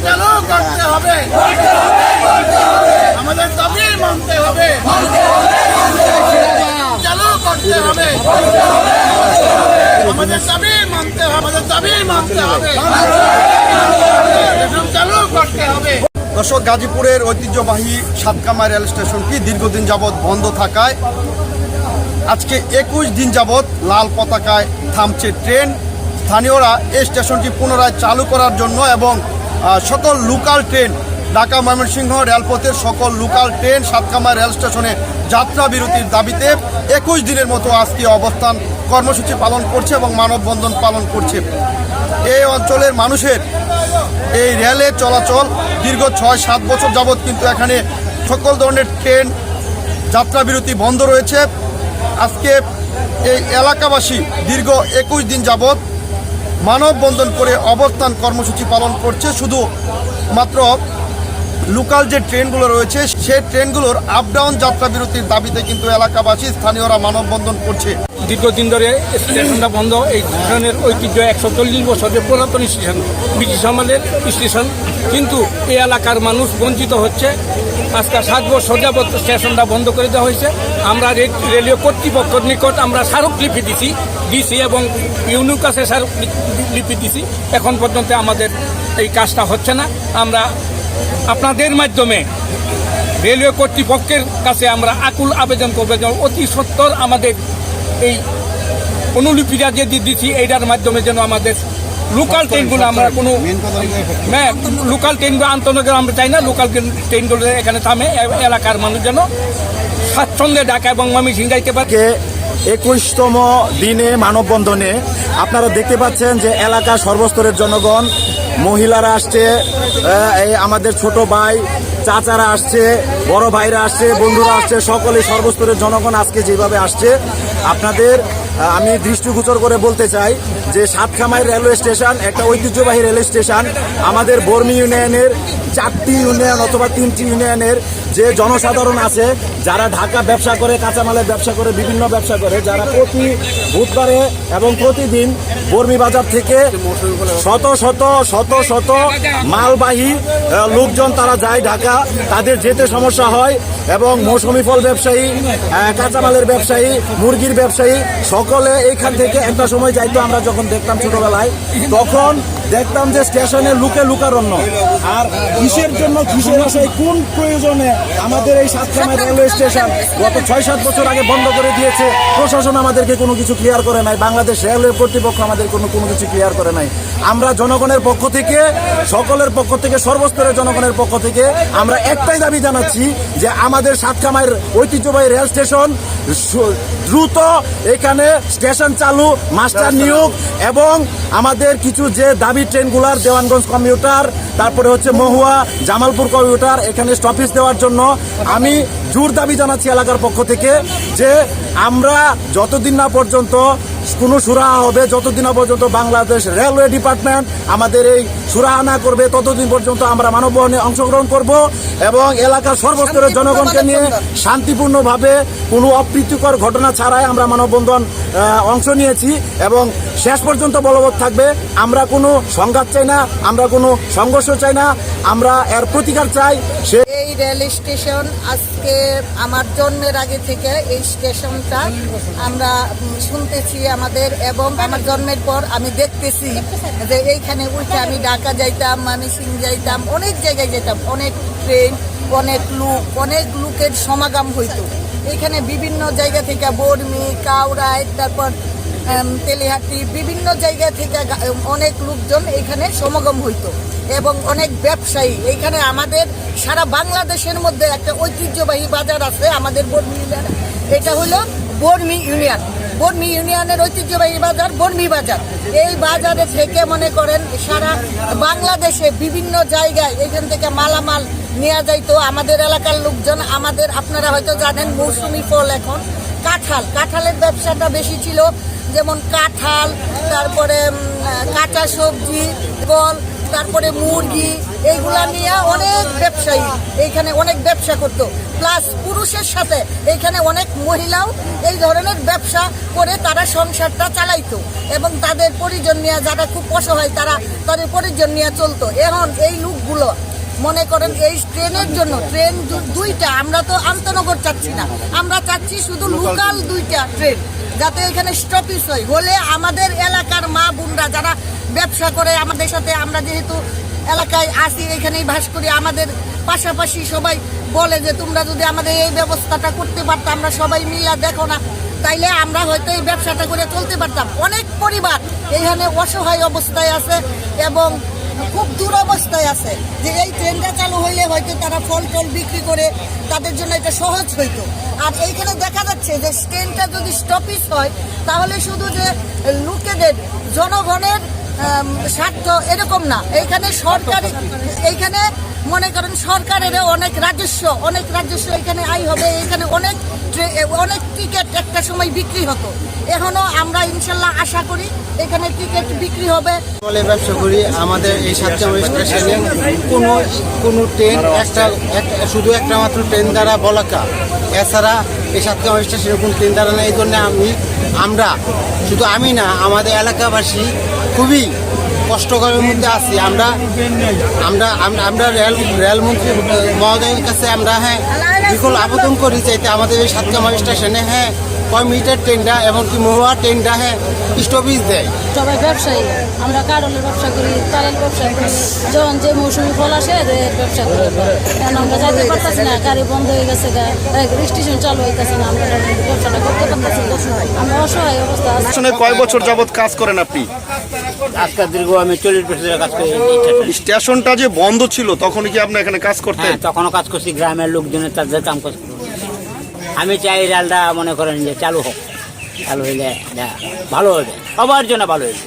করতে হবে। আমাদের মানতে হবে। করতে হবে। আমাদের মানতে হবে। আমাদের মানতে হবে। করতে হবে। দর্শক, গাজীপুরের ঐতিহ্যবাহী সাতকামা রেল স্টেশনটি দীর্ঘদিন যাবৎ বন্ধ থাকায় আজকে একুশ দিন যাবৎ লাল পতাকায় থামছে ট্রেন। স্থানীয়রা এই স্টেশনটি পুনরায় চালু করার জন্য এবং সকল লোকাল ট্রেন, ঢাকা ময়মনসিংহ রেলপথের সকল লোকাল ট্রেন সাতকামা রেল স্টেশনে যাত্রা বিরতির দাবিতে একুশ দিনের মতো আজকে অবস্থান কর্মসূচি পালন করছে এবং মানববন্ধন পালন করছে। এই অঞ্চলের মানুষের এই রেলে চলাচল দীর্ঘ ছয়, সাত বছর যাবৎ কিন্তু এখানে সকল ধরনের ট্রেন যাত্রা বিরতি বন্ধ রয়েছে। আজকে এই এলাকাবাসী দীর্ঘ একুশ দিন যাবৎ মানববন্ধন করে অবস্থান কর্মসূচি পালন করছে শুধু মাত্র লোকাল যে ট্রেনগুলো রয়েছে সেই ট্রেনগুলোর আপ ডাউন যাত্রা বিরতির দাবিতে কিন্তু এলাকাবাসী, স্থানীয়রা মানববন্ধন করছে। দীর্ঘদিন ধরে স্টেশনটা বন্ধ। এই স্টেশনের ঐতিহ্য একশো চল্লিশ বছরের পুরাতন স্টেশন, ব্রিটিশ আমলের স্টেশন। কিন্তু এই এলাকার মানুষ বঞ্চিত হচ্ছে। আজকে সাত বছর যাবত স্টেশনটা বন্ধ করে দেওয়া হয়েছে। আমরা রেলীয় কর্তৃপক্ষের নিকট আমরা স্মারকলিপি দিছি। দিছি এবং ইউনির কাছে স্মারকলিপি দিছি। এখন পর্যন্ত আমাদের এই কাজটা হচ্ছে না। আমরা আপনাদের মাধ্যমে রেলওয়ে কর্তৃপক্ষের কাছে আমরা আকুল আবেদন করব যেন অতি সত্তর আমাদের এই অনুলিপিটা যে দিচ্ছি এইটার মাধ্যমে যেন আমাদের লোকাল ট্রেনগুলো আমরা কোনো হ্যাঁ লোকাল ট্রেনগুলো আন্তনগর আমরা চাই না লোকাল ট্রেনগুলো এখানে থামে এলাকার মানুষ যেন স্বাচ্ছন্দ্যে ঢাকা এবং ময়মনসিংহ যাইতে পারে। একুশতম দিনে মানববন্ধনে আপনারা দেখতে পাচ্ছেন যে এলাকার সর্বস্তরের জনগণ মহিলারা আসছে এই আমাদের ছোট ভাই, চাচারা আসছে, বড় ভাইরা আসছে, বন্ধুরা আসছে সকলে সর্বস্তরের জনগণ আজকে যেভাবে আসছে, আপনাদের আমি দৃষ্টিগোচর করে বলতে চাই যে সাতখামাই রেলওয়ে স্টেশন একটা ঐতিহ্যবাহী রেলওয়ে স্টেশন। আমাদের বর্মি ইউনিয়নের চারটি ইউনিয়ন অথবা তিনটি ইউনিয়নের যে জনসাধারণ আছে, যারা ঢাকা ব্যবসা করে, কাঁচামালের ব্যবসা করে, বিভিন্ন ব্যবসা করে, যারা প্রতি বুধবারে এবং প্রতিদিন বর্মি বাজার থেকে শত শত শত শত মালবাহী লোকজন তারা যায় ঢাকা। তাদের যেতে সমস্যা হয় এবং মৌসুমি ফল ব্যবসায়ী কাঁচামালের ব্যবসায়ী, মুরগির ব্যবসায়ী, সকলে এইখান থেকে একটা সময় যাইতো আমরা যখন দেখতাম ছোটবেলায় তখন দেখতাম যে স্টেশনে লুকে লুকারণ্য। আর কিসের জন্য কিসের আশায় কোন প্রয়োজনে আমাদের এই সাতখানা রেলওয়ে স্টেশন গত ছয় সাত বছর আগে বন্ধ করে দিয়েছে? প্রশাসন আমাদেরকে কোনো কিছু ক্লিয়ার করে নাই। বাংলাদেশ রেলওয়ে কর্তৃপক্ষ আমাদের কোনো কোনো কিছু ক্লিয়ার করে নাই। আমরা জনগণের পক্ষ থেকে, সকলের পক্ষ থেকে, সর্বস্তরের জনগণের পক্ষ থেকে আমরা একটাই দাবি জানাচ্ছি যে আমাদের সাতখামাইয়ের ঐতিহ্যবাহী রেল স্টেশন দ্রুত এখানে স্টেশন চালু, মাস্টার নিয়োগ এবং আমাদের কিছু যে দাবি ট্রেনগুলার দেওয়ানগঞ্জ কমিউটার, তারপরে হচ্ছে মহুয়া, জামালপুর কমিউটার, এখানে স্টপেজ দেওয়ার জন্য আমি জোর দাবি জানাচ্ছি এলাকার পক্ষ থেকে যে আমরা যতদিন না পর্যন্ত কোনো সুরাহা হবে যতদিন পর্যন্ত বাংলাদেশ রেলওয়ে ডিপার্টমেন্ট আমাদের এই সুরাহা না করবে ততদিন পর্যন্ত আমরা মানববন্ধনে অংশগ্রহণ করব এবং এলাকার সর্বস্তরের জনগণকে নিয়ে শান্তিপূর্ণভাবে কোনো অপ্রীতিকর ঘটনা ছাড়াই আমরা মানববন্ধন অংশ নিয়েছি এবং শেষ পর্যন্ত বলবৎ থাকবে আমরা কোনো সংঘাত চাই না আমরা কোনো সংঘর্ষ চাই না আমরা এর প্রতিকার চাই। সে এই রেল স্টেশন আজকে আমার জন্মের আগে থেকে এই স্টেশনটা আমরা শুনতেছি আমাদের এবং আমার জন্মের পর আমি দেখতেছি যে এইখানে উঠে আমি ঢাকা যাইতাম মামিসিং যাইতাম, অনেক জায়গায় যেতাম। অনেক ট্রেন, অনেক লোক, অনেক লোকের সমাগম হইতো। এখানে বিভিন্ন জায়গা থেকে বর্মি কাউরাই তারপর তেলিহাটি, বিভিন্ন জায়গা থেকে অনেক লোকজন এখানে সমাগম হইতো। এবং অনেক ব্যবসায়ী। এখানে আমাদের সারা বাংলাদেশের মধ্যে একটা ঐতিহ্যবাহী বাজার আছে আমাদের বর্মি এটা হলো বর্মি ইউনিয়ন। বর্মি ইউনিয়নের ঐতিহ্যবাহী বাজার, বর্মি বাজার। এই বাজারে থেকে মনে করেন সারা বাংলাদেশে বিভিন্ন জায়গায় এখান থেকে মালামাল নেওয়া যাইতো আমাদের এলাকার লোকজন, আমাদের আপনারা হয়তো জানেন মৌসুমি ফল এখন কাঁঠাল। কাঁঠালের ব্যবসাটা বেশি ছিল, যেমন কাঁঠাল, তারপরে কাঁচা সবজি, ফল তারপরে মুরগি এইগুলা নিয়ে অনেক ব্যবসায়ী এইখানে অনেক ব্যবসা করতো। প্লাস পুরুষের সাথে এইখানে অনেক মহিলাও এই ধরনের ব্যবসা করে তারা সংসারটা চালাইতো এবং তাদের পরিজন নিয়ে যারা খুব অসহায় তারা তাদের পরিজন নিয়ে চলতো। এখন এই লোকগুলো মনে করেন এই ট্রেনের জন্য ট্রেন দুইটা আমরা তো আন্তনগর চাচ্ছি না। আমরা চাচ্ছি শুধু লোকাল দুইটা ট্রেন। যাতে এখানে স্টপিস হয়। হলে আমাদের এলাকার মা বোনরা যারা ব্যবসা করে, আমাদের সাথে আমরা যেহেতু এলাকায় আসি এখানেই বাস করি, আমাদের পাশাপাশি সবাই বলে যে, তোমরা যদি আমাদের এই ব্যবস্থাটা করতে পারতো, আমরা সবাই মিলা দেখো না, তাইলে আমরা হয়তো এই ব্যবসাটা করে চলতে পারতাম। অনেক পরিবার এখানে অসহায় অবস্থায় আছে এবং খুব দুরবস্থায় আছে। যে এই ট্রেনটা চালু হইলে হয়তো তারা ফল টল বিক্রি করে তাদের জন্য এটা সহজ হইতো। আর এইখানে দেখা যাচ্ছে যে ট্রেনটা যদি স্টপিস হয়, তাহলে শুধু যে লোকেদের, জনগণের স্বার্থ এরকম না। এইখানে সরকারি এইখানে মনে করেন সরকারেরও অনেক রাজস্ব অনেক রাজস্ব এখানে আয় হবে। এখানে অনেক অনেক টিকিট একটা সময় বিক্রি হতো। এখনও আমরা ইনশাল্লাহ আশা করি এখানে টিকিট বিক্রি হবে। বলে ব্যবসা করি, আমাদের এই সাতকাম স্টেশনে কোনো কোনো ট্রেন একটা শুধু একটা মাত্র ট্রেন দ্বারা বলাকা। এছাড়া এই সাতকাম স্টেশনে কোনো ট্রেন দ্বারা নেই এই জন্য আমি আমরা শুধু আমি না, আমাদের এলাকাবাসী খুবই কষ্টকরের মধ্যে আছি। আমরা আমরা, আমরা- রেল রেলমন্ত্রী মহোদয়ের কাছে আমরা হ্যাঁ বিকল আবেদন করি চাইতে আমাদের এই সাতকাম স্টেশনে হ্যাঁ কয় মিটার ট্রেনটা এমনকি মহুয়া ট্রেনটা হ্যাঁ স্টপেজ দেয়? সবাই ব্যবসায়ী। আমরা কারণের ব্যবসা করি তালের ব্যবসা করি। যখন যে মৌসুমি ফল আসে ব্যবসা করি। কারণ আমরা যাইতে পারতেছি না গাড়ি বন্ধ হয়ে গেছে গা। স্টেশন চালু হইতেছে না আমরা ব্যবসাটা করতে পারতেছি আমরা অসহায় অবস্থা আছি। স্টেশনে কয় বছর যাবত কাজ করেন আপনি? আজকাল দীর্ঘ আমি চল্লিশ বছরের কাজ করি স্টেশনটা যে বন্ধ ছিল তখন কি আপনি এখানে কাজ করতেন? হ্যাঁ তখনও কাজ করছি গ্রামের লোকজনের তাদের কাম করছি। আমি চাই রালটা মনে করেন যে চালু হোক। চালু হইলে ভালো হবে। সবার জন্য ভালো হইবে।